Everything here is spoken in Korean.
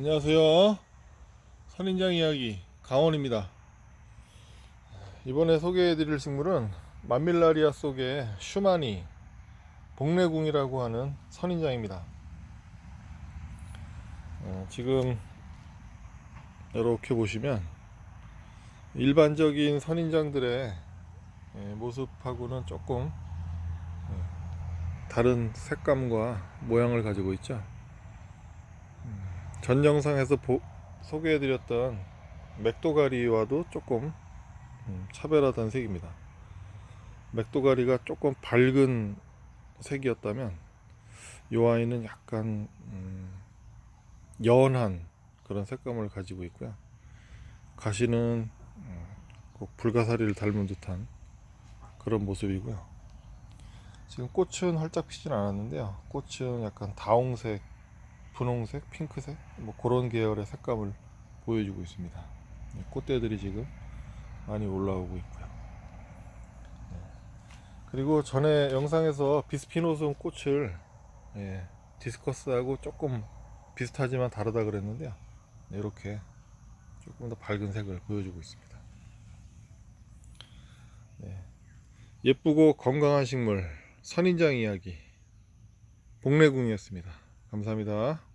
안녕하세요. 선인장 이야기 강원입니다. 이번에 소개해드릴 식물은 만밀라리아 속의 슈마니 복례궁이라고 하는 선인장입니다. 어, 지금 이렇게 보시면 일반적인 선인장들의 예, 모습하고는 조금 예, 다른 색감과 모양을 가지고 있죠. 전 영상에서 보- 소개해드렸던 맥도가리와도 조금 음, 차별화된 색입니다. 맥도가리가 조금 밝은 색이었다면 이 아이는 약간 음, 연한 그런 색감을 가지고 있고요. 가시는 음, 꼭 불가사리를 닮은 듯한 그런 모습이고요. 지금 꽃은 활짝 피진 않았는데요. 꽃은 약간 다홍색 분홍색, 핑크색 뭐 그런 계열의 색감을 보여주고 있습니다. 네, 꽃대들이 지금 많이 올라오고 있고요. 네. 그리고 전에 영상에서 비스피노스 꽃을 예, 디스커스하고 조금 비슷하지만 다르다 그랬는데요. 네, 이렇게 조금 더 밝은 색을 보여주고 있습니다. 네. 예쁘고 건강한 식물 선인장 이야기 복례궁이었습니다. 감사합니다.